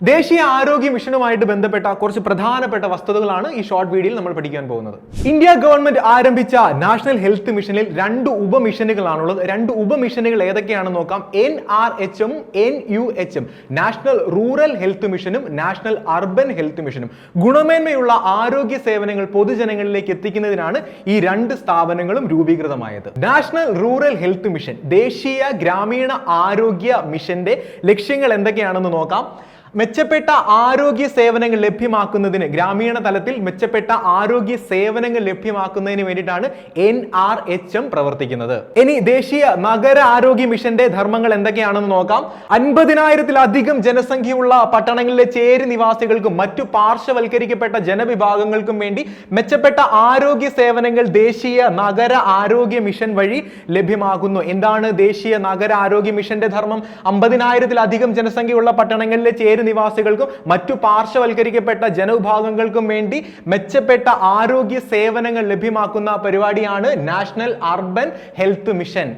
ദേശീയ ആരോഗ്യ മിഷനുമായിട്ട് ബന്ധപ്പെട്ട കുറച്ച് പ്രധാനപ്പെട്ട വസ്തുതകളാണ് ഈ ഷോർട്ട് വീഡിയോയിൽ നമ്മൾ പഠിക്കാൻ പോകുന്നത്. ഇന്ത്യ ഗവൺമെന്റ് ആരംഭിച്ച നാഷണൽ ഹെൽത്ത് മിഷനിൽ രണ്ട് ഉപമിഷനുകളാണുള്ളത്. രണ്ട് ഉപമിഷനുകൾ ഏതൊക്കെയാണെന്ന് നോക്കാം. N R H N U H national rural health മിഷനും നാഷണൽ അർബൻ ഹെൽത്ത് മിഷനും. ഗുണമേന്മയുള്ള ആരോഗ്യ സേവനങ്ങൾ പൊതുജനങ്ങളിലേക്ക് എത്തിക്കുന്നതിനാണ് ഈ രണ്ട് സ്ഥാപനങ്ങളും രൂപീകൃതമായത്. നാഷണൽ റൂറൽ ഹെൽത്ത് മിഷൻ ദേശീയ ഗ്രാമീണ ആരോഗ്യ മിഷന്റെ ലക്ഷ്യങ്ങൾ എന്തൊക്കെയാണെന്ന് നോക്കാം. മെച്ചപ്പെട്ട ആരോഗ്യ സേവനങ്ങൾ ലഭ്യമാക്കുന്നതിന് ഗ്രാമീണ തലത്തിൽ മെച്ചപ്പെട്ട ആരോഗ്യ സേവനങ്ങൾ ലഭ്യമാക്കുന്നതിന് വേണ്ടിയിട്ടാണ് എൻ ആർ എച്ച് എം പ്രവർത്തിക്കുന്നത്. ഇനി ദേശീയ നഗര ആരോഗ്യ മിഷന്റെ ധർമ്മങ്ങൾ എന്തൊക്കെയാണെന്ന് നോക്കാം. അൻപതിനായിരത്തിലധികം ജനസംഖ്യയുള്ള പട്ടണങ്ങളിലെ ചേരി നിവാസികൾക്കും മറ്റു പാർശ്വവൽക്കരിക്കപ്പെട്ട ജനവിഭാഗങ്ങൾക്കും വേണ്ടി മെച്ചപ്പെട്ട ആരോഗ്യ സേവനങ്ങൾ ദേശീയ നഗര ആരോഗ്യ മിഷൻ വഴി ലഭ്യമാകുന്നു. എന്താണ് ദേശീയ നഗര ആരോഗ്യ മിഷന്റെ ധർമ്മം? അമ്പതിനായിരത്തിലധികം ജനസംഖ്യയുള്ള പട്ടണങ്ങളിലെ ചേരി നിവാസികൾക്കും മറ്റു പാർശ്വവൽക്കരിക്കപ്പെട്ട ജനവിഭാഗങ്ങൾക്കും വേണ്ടി മെച്ചപ്പെട്ട ആരോഗ്യ സേവനങ്ങൾ ലഭ്യമാക്കുന്ന പരിപാടിയാണ് നാഷണൽ അർബൻ ഹെൽത്ത് മിഷൻ.